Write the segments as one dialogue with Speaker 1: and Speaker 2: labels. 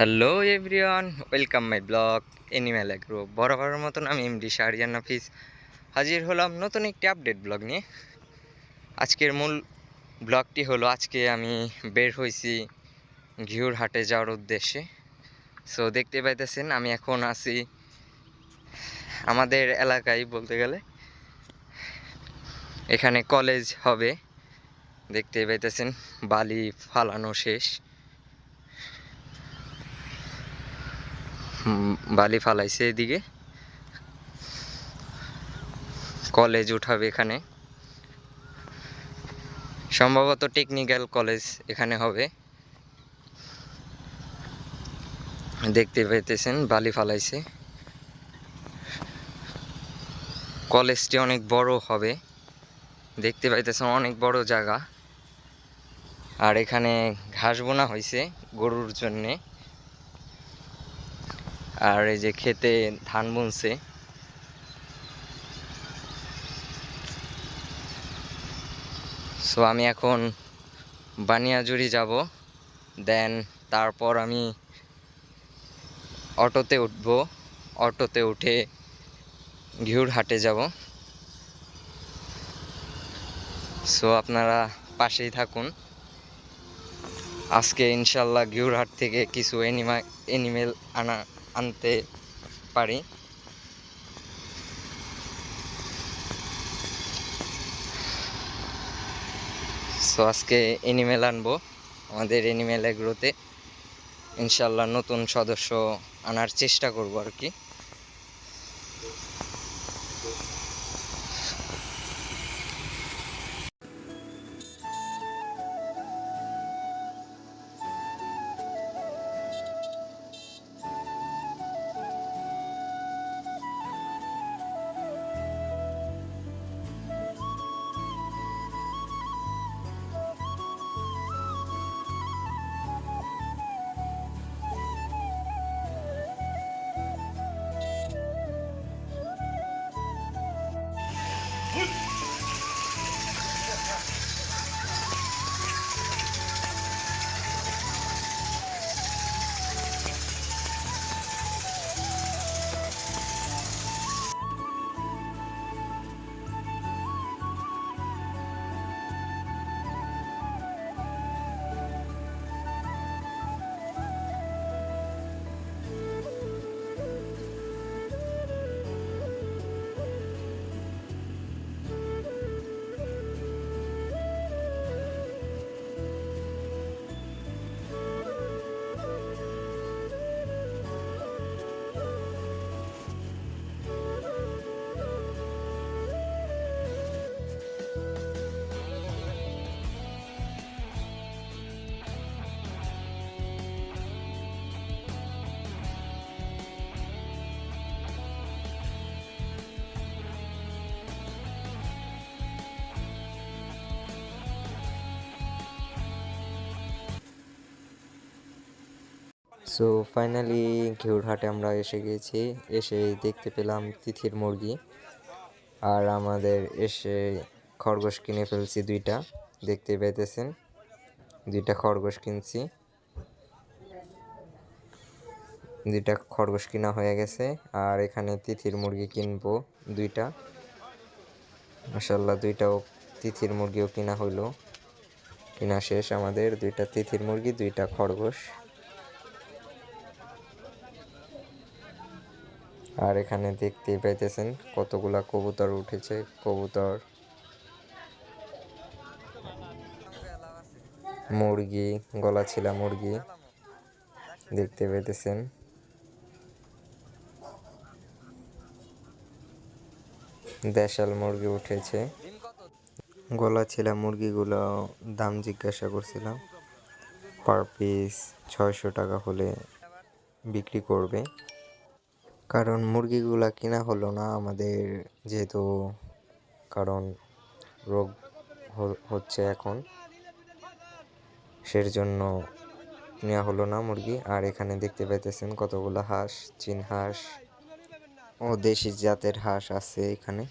Speaker 1: Hello everyone, welcome my blog, animal agro. বরাবরের মতন আমি এমডি শাহরিয়ান নাফিস। হাজির হলাম নতুন একটি আপডেট ব্লগ নিয়ে। আজকের মূল ব্লগটি হলো, আজকে আমি বের হয়েছি ঘিউর হাটে যাওয়ার উদ্দেশ্যে। সো দেখতে পাইতেছেন, আমি এখন আছি আমাদের এলাকায় বলতে গেলে। এখানে কলেজ হবে। দেখতে পাইতেছেন, বালি ফালানো শেষ। বালি ফালাইছে এদিকে। কলেজ উঠাবে এখানে। সম্ভবত টেকনিক্যাল কলেজ এখানে হবে। দেখতে পাইতেছেন, বালি ফালাইছে। কলেজটি অনেক বড় হবে। দেখতে পাইতেছেন, অনেক বড় জায়গা। আর এখানে ঘাস বোনা হয়েছে গরুর জন্যে। আর এই যে খেতে ধান বুনছে। সো আমি এখন বানিয়াজুরি যাব। দেন তারপর আমি অটোতে উঠব। অটোতে উঠে ঘিউর হাটে যাব। সো আপনারা পাশেই থাকুন। আজকে ইনশাল্লাহ ঘিউরহাট থেকে কিছু এনিমা এনিমেল আনা আনতে পারি। সো আজকে এনিমেল আনব। আমাদের এনিমেল এগ্রোতে ইনশাল্লাহ নতুন সদস্য আনার চেষ্টা করব আর কি। সো ফাইনালি ঘিউরহাটে আমরা এসে গেছি। এসে দেখতে পেলাম তিথির মুরগি। আর আমাদের এসে খরগোশ কিনে ফেলছি দুইটা। দেখতে পেতেছেন, দুইটা খরগোশ কিনছি। দুইটা খরগোশ কিনা হয়ে গেছে। আর এখানে তিথির মুরগি কিনবো দুইটা। মাসাল্লাহ দুইটাও তিথির মুরগিও কিনা হইল। কিনা শেষ আমাদের, দুইটা তিথির মুরগি, দুইটা খরগোশ। আর এখানে দেখতেই পাইতেছেন কতগুলা কবুতর উঠেছে, কবুতর। মুরগি, গলা ছিলা মুরগি, দেখতে পাইতেছেন। দেশাল মুরগি উঠেছে। গলা ছিলা মুরগিগুলো দাম জিজ্ঞাসা করছিলাম। পার পিস ছয়শো টাকা হলে বিক্রি করবে। কারণ মুরগিগুলা কিনা হলো না আমাদের যেহেতু কারণ রোগ হচ্ছে এখন। সের জন্য নেওয়া হলো না মুরগি। আর এখানে দেখতে পাইতেছেন কতগুলো হাঁস চীন হাঁস ও দেশি জাতের হাঁস আছে এখানে।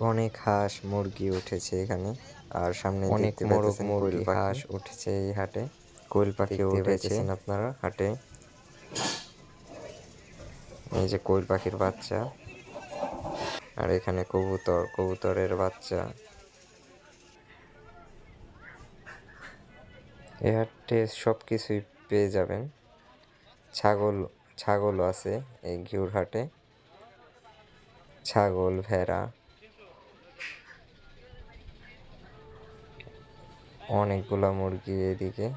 Speaker 1: অনেক হাঁস মুরগি উঠেছে এখানে। আর সামনে
Speaker 2: অনেক মোরগ মুরগি
Speaker 1: হাঁস উঠেছে এই হাটে কোয়েল পাখি
Speaker 2: দেখতে
Speaker 1: উঠেছে। আপনারা হাটে। এই যে কোয়েল পাখির বাচ্চা। আর এখানে কবুতর, কবুতরের বাচ্চা। এ হাটে সব কিছুই পেয়ে যাবেন। ছাগল, ছাগলও আছে এই ঘিউর হাটে। ছাগল, ভেড়া। অনেকগুলা মুরগি এদিকে।